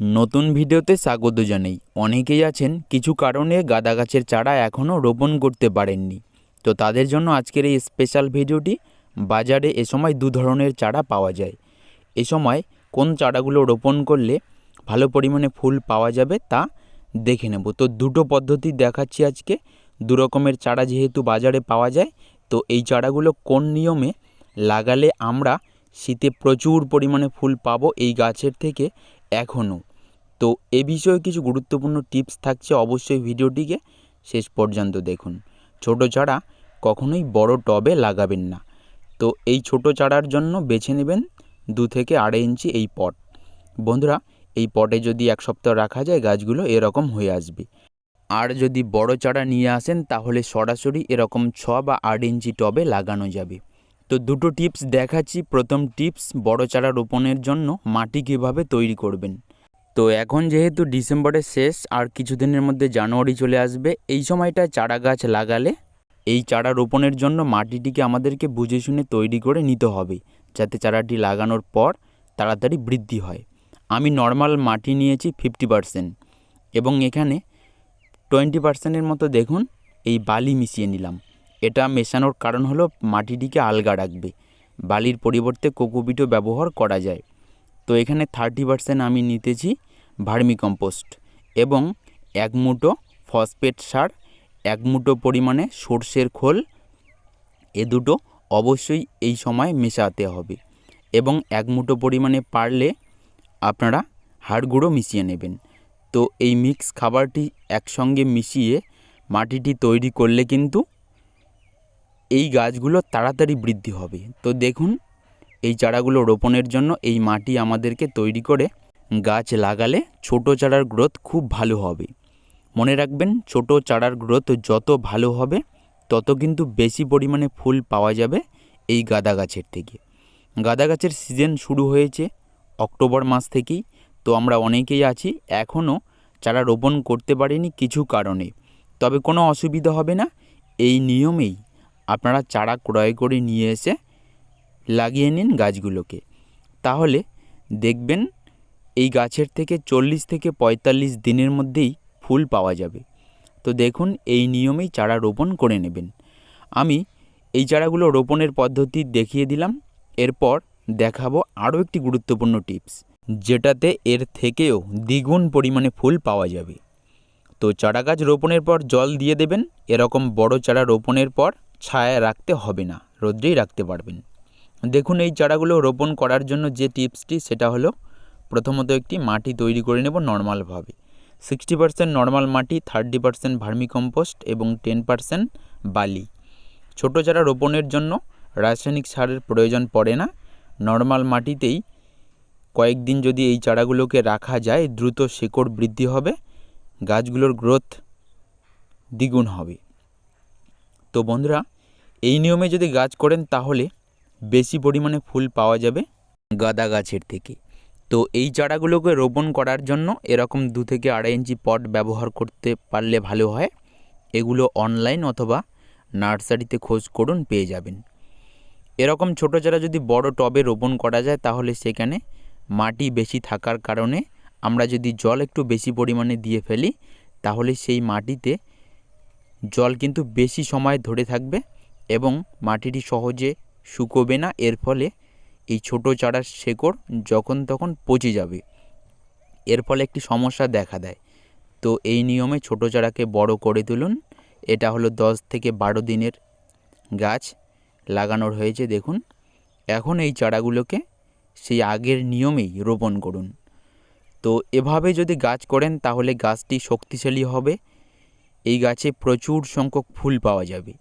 নতুন ভিডিওতে স্বাগত জানাই। অনেকেই আছেন, কিছু কারণে গাঁদা গাছের চারা এখনও রোপণ করতে পারেননি। তো তাদের জন্য আজকের এই স্পেশাল ভিডিওটি, বাজারে এ সময় দু ধরনের চারা পাওয়া যায়। এ সময় কোন চারাগুলো রোপণ করলে ভালো পরিমাণে ফুল পাওয়া যাবে তা দেখে নেব। তো দুটো পদ্ধতি দেখাচ্ছি আজকে। দু রকমের চারা যেহেতু বাজারে পাওয়া যায়, তো এই চারাগুলো কোন নিয়মে লাগালে আমরা শীতে প্রচুর পরিমাণে ফুল পাবো এই গাছের থেকে এখনও? তো এ বিষয়ে কিছু গুরুত্বপূর্ণ টিপস থাকছে অবশ্যই ভিডিওটিকে শেষ পর্যন্ত দেখুন। ছোট চারা কখনোই বড় টবে লাগাবেন না। তো এই ছোট চারার জন্য বেছে নেবেন দু থেকে আড়াই ইঞ্চি এই পট। বন্ধুরা, এই পটে যদি এক সপ্তাহ রাখা যায়, গাছগুলো এরকম হয়ে আসবে। আর যদি বড় চারা নিয়ে আসেন, তাহলে সরাসরি এরকম ছ বা আট ইঞ্চি টবে লাগানো যাবে। তো দুটো টিপস দেখাচ্ছি। প্রথম টিপস, বড় চারা রোপণের জন্য মাটি কীভাবে তৈরি করবেন। তো এখন যেহেতু ডিসেম্বরের শেষ, আর কিছুদিনের মধ্যে জানুয়ারি চলে আসবে, এই সময়টা চারা গাছ লাগালে এই চারা রোপণের জন্য মাটিটিকে আমাদেরকে বুঝে শুনে তৈরি করে নিতে হবে, যাতে চারাটি লাগানোর পর তাড়াতাড়ি বৃদ্ধি হয়। আমি নর্মাল মাটি নিয়েছি ফিফটি পারসেন্ট এবং এখানে টোয়েন্টি পার্সেন্টের মতো দেখুন, এই বালি মিশিয়ে নিলাম। এটা মেশানোর কারণ হলো মাটিটিকে আলগা রাখবে। বালির পরিবর্তে কোকোপিটও ব্যবহার করা যায়। তো এখানে থার্টি পার্সেন্ট আমি নিতেছি ভার্মি কম্পোস্ট এবং এক মুঠো ফসফেট সার, এক মুঠো পরিমাণে সর্ষের খোল, এ দুটো অবশ্যই এই সময় মেশাতে হবে এবং এক মুঠো পরিমাণে পারলে আপনারা হাড় গুঁড়ো মিশিয়ে নেবেন। তো এই মিক্স খাবারটি একসঙ্গে মিশিয়ে মাটিটি তৈরি করলে কিন্তু এই গাছগুলো তাড়াতাড়ি বৃদ্ধি হবে। তো দেখুন এই চারাগুলো রোপণের জন্য এই মাটি আমাদেরকে তৈরি করে গাছ লাগালে ছোট চারার গ্রোথ খুব ভালো হবে। মনে রাখবেন, ছোট চারার গ্রোথ যত ভালো হবে, তত কিন্তু বেশি পরিমাণে ফুল পাওয়া যাবে এই গাঁদা গাছের থেকে। গাঁদা গাছের সিজন শুরু হয়েছে অক্টোবর মাস থেকেই, তো আমরা অনেকেই আছি, এখনও চারা রোপণ করতে পারিনি কিছু কারণে। তবে কোনো অসুবিধা হবে না, এই নিয়মেই আপনারা চারা ক্রয় করে নিয়ে এসে লাগিয়ে নিন গাছগুলোকে। তাহলে দেখবেন এই গাছের থেকে চল্লিশ থেকে পঁয়তাল্লিশ দিনের মধ্যেই ফুল পাওয়া যাবে। তো দেখুন, এই নিয়মেই চারা রোপণ করে নেবেন। আমি এই চারাগুলো রোপণের পদ্ধতি দেখিয়ে দিলাম। এরপর দেখাবো আরও একটি গুরুত্বপূর্ণ টিপস, যেটাতে এর থেকেও দ্বিগুণ পরিমাণে ফুল পাওয়া যাবে। তো চারা গাছ রোপণের পর জল দিয়ে দেবেন। এরকম বড় চারা রোপণের পর ছায়া রাখতে হবে না, রোদ্রেই রাখতে পারবেন। দেখুন, এই চারাগুলো রোপণ করার জন্য যে টিপসটি, সেটা হলো প্রথমত একটি মাটি তৈরি করে নেব নর্মালভাবে। সিক্সটি পার্সেন্ট নর্মাল মাটি, থার্টি পার্সেন্ট ভার্মি কম্পোস্ট এবং টেন পার্সেন্ট বালি। ছোটো চারা রোপণের জন্য রাসায়নিক সারের প্রয়োজন পড়ে না। নর্মাল মাটিতেই কয়েকদিন যদি এই চারাগুলোকে রাখা যায়, দ্রুত শেকড় বৃদ্ধি হবে, গাছগুলোর গ্রোথ দ্বিগুণ হবে। তো বন্ধুরা, এই নিয়মে যদি গাছ করেন, তাহলে বেশি পরিমাণে ফুল পাওয়া যাবে গাঁদা গাছের থেকে। তো এই চারাগুলোকে রোপণ করার জন্য এরকম দু থেকে আড়াই ইঞ্চি পট ব্যবহার করতে পারলে ভালো হয়। এগুলো অনলাইন অথবা নার্সারিতে খোঁজ করুন, পেয়ে যাবেন। এরকম ছোটো চারা যদি বড় টবে রোপণ করা যায়, তাহলে সেখানে মাটি বেশি থাকার কারণে আমরা যদি জল একটু বেশি পরিমাণে দিয়ে ফেলি, তাহলে সেই মাটিতে জল কিন্তু বেশি সময় ধরে থাকবে এবং মাটিটি সহজে শুকোবে না, এর ফলে এই ছোট চারার শেকড় যখন তখন পচে যাবে। এর ফলে একটি সমস্যা দেখা দেয়। তো এই নিয়মে ছোট চারাকে বড় করে তুলুন। এটা হলো দশ থেকে বারো দিনের গাছ লাগানোর হয়েছে, দেখুন। এখন এই চারাগুলোকে সেই আগের নিয়মেই রোপণ করুন। তো এভাবে যদি গাছ করেন, তাহলে গাছটি শক্তিশালী হবে। এই গাছে প্রচুর সংখ্যক ফুল পাওয়া যাবে।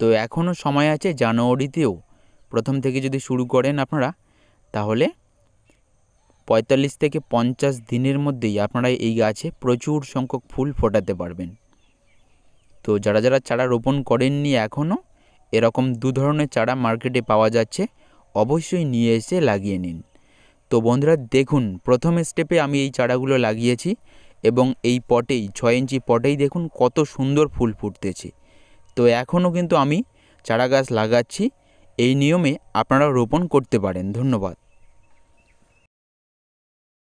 তো এখনও সময় আছে জানুয়ারিতেও। প্রথম থেকে যদি শুরু করেন আপনারা, তাহলে পঁয়তাল্লিশ থেকে পঞ্চাশ দিনের মধ্যেই আপনারা এই গাছে প্রচুর সংখ্যক ফুল ফোটাতে পারবেন। তো যারা যারা চারা রোপণ করেননি এখনও, এরকম দু ধরনের চারা মার্কেটে পাওয়া যাচ্ছে, অবশ্যই নিয়ে এসে লাগিয়ে নিন। তো বন্ধুরা, দেখুন, প্রথম স্টেপে আমি এই চারাগুলো লাগিয়েছি এবং এই পটেই, ছয় ইঞ্চি পটেই দেখুন কত সুন্দর ফুল ফুটতেছে। তো এখনও কিন্তু আমি চারা গাছ লাগাচ্ছি। এই নিয়মে আপনারা রোপণ করতে পারেন। ধন্যবাদ।